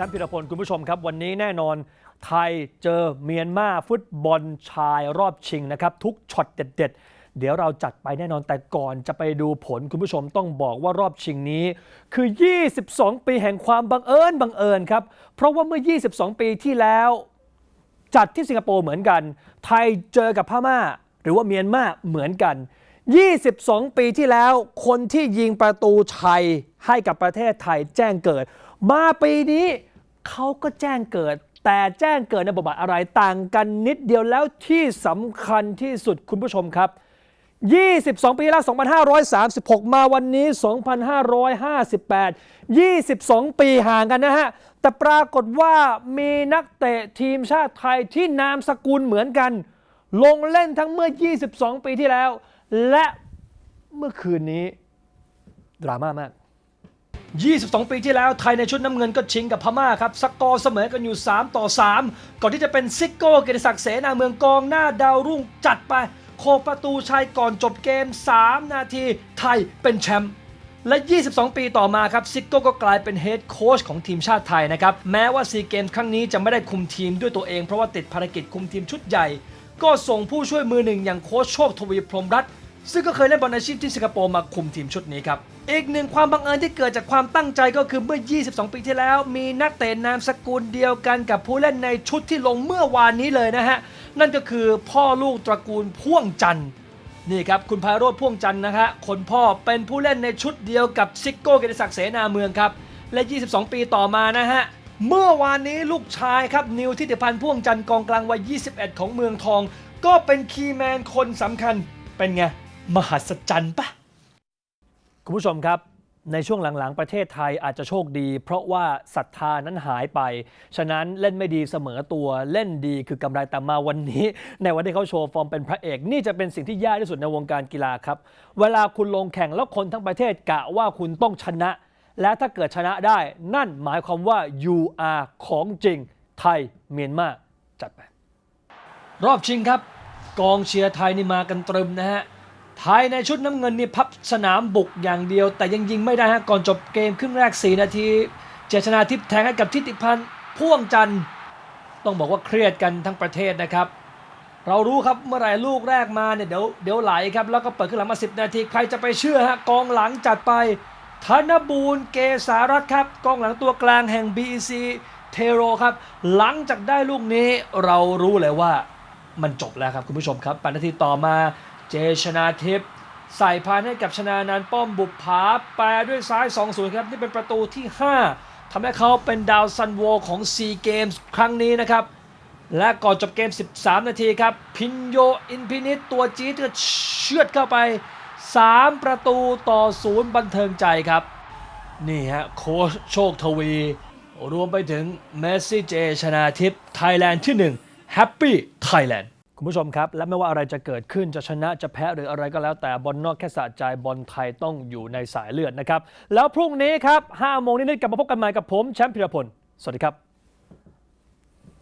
ชมป์พิรพล คุณผู้ชมครับ วันนี้แน่นอนไทยเจอเมียนมาฟุตบอลชายรอบชิงนะครับ ทุกช็อตเด็ด ๆ เดี๋ยวเราจัดไปแน่นอนแต่ก่อนจะไปดูผลคุณผู้ชมต้องบอกว่ารอบชิงนี้ คือ 22 ปีแห่งความบังเอิญบังเอิญครับ เพราะว่าเมื่อ 22 ปีที่แล้ว จัดที่สิงคโปร์เหมือนกัน ไทยเจอกับพม่า หรือว่าเมียนมาเหมือนกัน 22 ปีที่แล้ว คนที่ยิงประตูชัยให้กับประเทศไทยแจ้งเกิด มาปีนี้ เขาก็แจ้งเกิด แต่แจ้งเกิดในบทบาทอะไรต่างกันนิดเดียวแล้วที่สำคัญที่สุดคุณผู้ชมครับ 22 ปีแล้ว2536 มาวันนี้ 2558 22 ปีห่างกันนะฮะ แต่ปรากฏว่ามีนักเตะทีมชาติไทยที่นามสกุลเหมือนกัน ลงเล่นทั้งเมื่อ 22 ปีที่แล้ว และเมื่อคืนนี้ ดราม่ามาก 22 ปีที่แล้วไทยในชุดน้ำเงินก็ชิงกับพม่าครับสกอร์เสมอกันอยู่ 3 ต่อ 3 ก่อนที่จะเป็นซิกโก้เกียรติศักดิ์เสนาเมืองกองหน้าดาวรุ่งจัดไป โคประตูชัยก่อนจบเกม 3 นาทีไทยเป็นแชมป์และ 22 ปีต่อมาครับ ซิกโก้ก็กลายเป็นเฮดโค้ชของทีมชาติไทยนะครับ แม้ว่าซีเกมส์ครั้งนี้จะไม่ได้คุมทีมด้วยตัวเองเพราะว่าติดภารกิจคุมทีมชุดใหญ่ ก็ส่งผู้ช่วยมือหนึ่งอย่างโค้ชโชคทวีพรหมรัตน์ ซึ่งก็เคยเล่นบอลอาชีพที่สิงคโปร์มาคุมทีมชุดนี้ครับ อีกหนึ่งความบังเอิญที่เกิดจากความตั้งใจก็คือเมื่อ 22 ปีที่แล้ว มีนักเตะนามสกุลเดียวกันกับผู้เล่นในชุดที่ลงเมื่อวานนี้เลยนะฮะ นั่นก็คือพ่อลูกตระกูลพ่วงจันทร์นี่ครับ คุณไพโรธพ่วงจันทร์นะฮะคนพ่อเป็นผู้เล่นในชุดเดียวกับซิกโก้เกียรติศักดิ์เสนาเมืองครับ และ 22 ปีต่อมานะฮะเมื่อวานนี้ลูกชายครับนิวทิติพันธ์พ่วงจันทร์กองกลางวัย 21 ของเมืองทอง ก็เป็นคีย์แมนคนสำคัญเป็นไง มหัศจรรย์ปะคุณผู้ชมครับในช่วงหลังๆ ประเทศไทยอาจจะโชคดี เพราะว่าศรัทธานั้นหายไป ฉะนั้นเล่นไม่ดีเสมอตัวเล่นดีคือกำไรแต่มาวันนี้ ในวันที่เขาโชว์ฟอร์มเป็นพระเอก นี่จะเป็นสิ่งที่ยากที่สุดในวงการกีฬาครับ เวลาคุณลงแข่งแล้วคนทั้งประเทศกะว่าคุณต้องชนะ และถ้าเกิดชนะได้ นั่นหมายความว่า you are ของจริง ไทยเมียนมาจัดไปรอบชิงครับ กองเชียร์ไทยนี่มากันตรึมนะฮะ ไทยในชุดน้ำเงินนี่พับสนามบุกอย่างเดียว แต่ยังยิงไม่ได้ฮะก่อนจบเกมครึ่งแรก 4 นาที เจษนาทิพย์แทงให้กับทิติพันธ์พ่วงจันทร์ต้องบอกว่าเครียดกันทั้งประเทศนะครับ เรารู้ครับเมื่อไหร่ลูกแรกมาเนี่ยเดี๋ยวเดี๋ยวไหลครับ แล้วก็เปิดขึ้นหลังมา 10 นาที ใครจะไปเชื่อฮะกองหลังจัดไปธนบูรณ์เกษารัตครับกองหลังตัวกลางแห่ง BEC เทโรครับ หลังจากได้ลูกนี้เรารู้เลยว่ามันจบแล้วครับคุณผู้ชมครับ8นาทีต่อมา เจชนาทิพย์ใส่พานให้กับชนานันป้อมบุปผาแปรด้วยซ้าย 2-0 ครับ นี่เป็นประตูที่ 5ทำให้เขาเป็นดาวซันโวของซีเกมส์ครั้งนี้นะครับ และก่อนจบเกม 13 นาทีครับ พินโยอินพินิตตัวจี๊ดก็เชือดเข้าไป 3 ประตูต่อศูนย์บันเทิงใจครับ นี่ฮะโค้ชโชคทวี รวมไปถึงเมสซี่เจชนาทิพย์ไทยแลนด์ที่ 1 Happy Thailand คุณผู้ชมครับ และไม่ว่าอะไรจะเกิดขึ้นจะชนะจะแพ้หรืออะไรก็แล้วแต่บอลนอกแค่สะใจบอลไทยต้องอยู่ในสายเลือดนะครับ แล้วพรุ่งนี้ครับ5โมงนิดๆกลับมาพบกันใหม่กับผมแชมป์พิรพล สวัสดีครับ